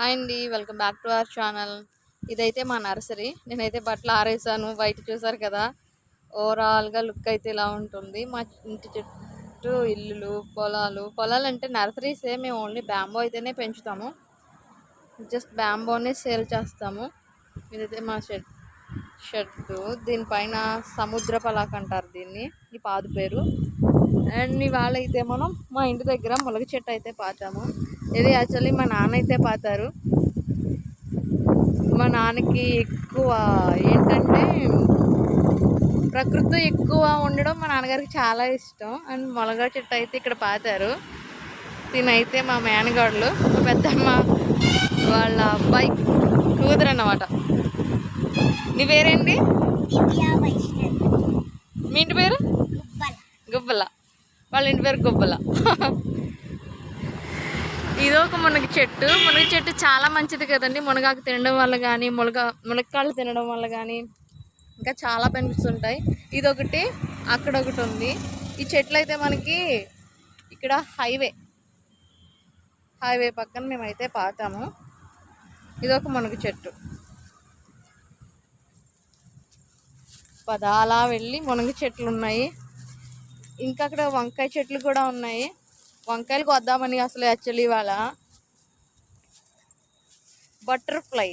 Hi అండి welcome back to our channel. ఇదైతే మా నర్సరీ. నేనైతే బట్టలు ఆరేసాను బయట చూసారు కదా. ఓవరాల్గా లుక్ అయితే ఇలా ఉంటుంది. మా ఇంటి చుట్టూ ఇల్లులు పొలాలు. పొలాలు అంటే నర్సరీసే మేము ఓన్లీ బ్యాంబో అయితేనే పెంచుతాము. జస్ట్ బ్యాంబోనే సేల్ చేస్తాము. ఇదైతే మా షెడ్ షెడ్ దీనిపైన సముద్ర పలాక్ అంటారు దీన్ని. ఈ పాదు పేరు. అండ్ ఇవాళ అయితే మనం మా ఇంటి దగ్గర ములగ చెట్టు అయితే పాతాము ఇది యాక్చువల్లీ మా నాన్న అయితే పాతారు. మా నాన్నకి ఎక్కువ ఏంటంటే ప్రకృతి ఎక్కువ ఉండడం మా నాన్నగారికి చాలా ఇష్టం. అండ్ మొలగ చెట్టు అయితే ఇక్కడ పాతారు. తినైతే మా మేనగాడులు మా పెద్దమ్మ వాళ్ళ అబ్బాయి కూతురు అన్నమాట నీ పేరేంటి? మీ ఇంటి పేరు? గుబ్బల. వాళ్ళ ఇంటి పేరు గుబ్బల. ఇదో ఒక మునగ చెట్టు. మునగ చెట్టు చాలా మంచిది కదండి. మునగాకు తినడం వల్ల కానీ మునగ మునక్కాళ్ళు తినడం వల్ల కానీ ఇంకా చాలా బెనిఫిట్స్ ఉంటాయి. ఇదొకటి అక్కడ ఒకటి ఉంది. ఈ చెట్లు అయితే మనకి ఇక్కడ హైవే హైవే పక్కన మేమైతే పాతాము. ఇదొక మునగ చెట్టు. పద అలా వెళ్ళి మునగ చెట్లు ఉన్నాయి ఇంకా అక్కడ వంకాయ చెట్లు కూడా ఉన్నాయి. వంకాయలకు వద్దామని అసలు యాక్చువల్లీ ఇవాళ బటర్ఫ్లై.